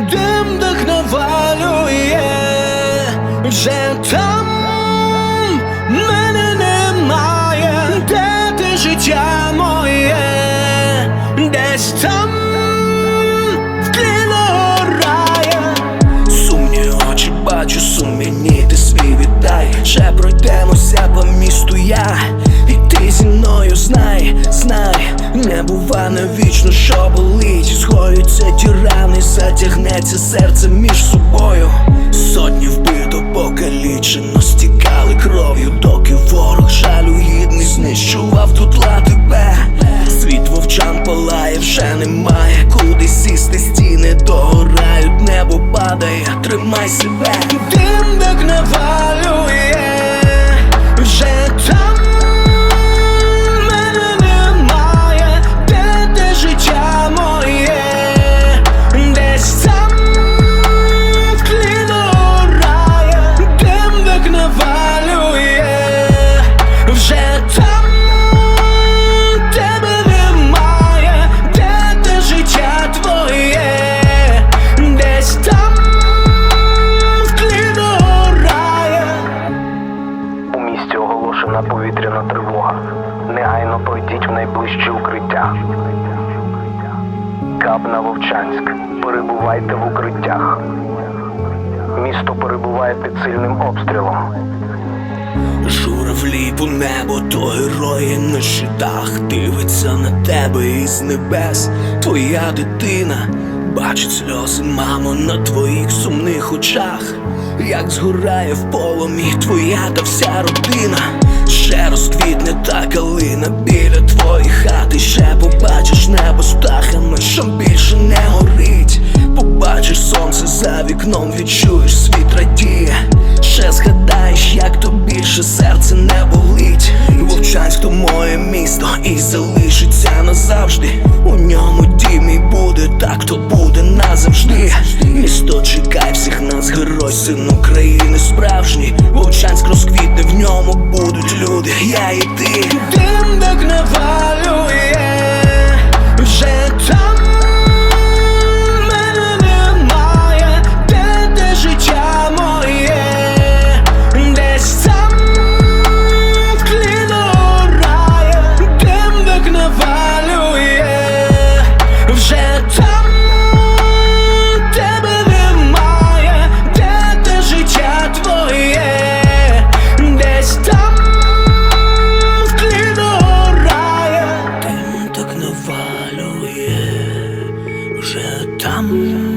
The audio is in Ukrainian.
дим дих навалює, вже там мене немає, де ти життя моє, десь там вклінорає. Сумні очі бачу, сумні ти свій віддай. Ще пройдемося по місту я, і ти зі мною знай, знай, не бува навічно, що болить. Згоються ті рани, затягнеться серце між собою. Сотні вбито, покалічено, стікали кров'ю, доки ворог жалю гідний знищував дотла тебе. Світ вовчан палає, вже немає. Куди сісти, стіни догорають, небо падає, тримай себе. Оголошена повітряна тривога. Негайно пройдіть в найближче укриття. Кабна Вовчанськ. Перебувайте в укриттях. Місто перебуває під сильним обстрілом. Журавлі по небо, то герої на щитах Дивиться на тебе із небес, твоя дитина бачить сльози, мамо, на твоїх сумних очах, як згорає в полумі твоя та вся родина, ще розквітне та калина біля твоєї хати, ще побачиш небо з птахами, що більше не горить. Побачиш сонце за вікном, відчуєш світ герой, син України справжній. Вовчанськ розквітне, в ньому будуть люди, я і ти. Дим так навалює, вже там мене немає, де життя моє, десь там вклінорає, дим так навалює, вже там вже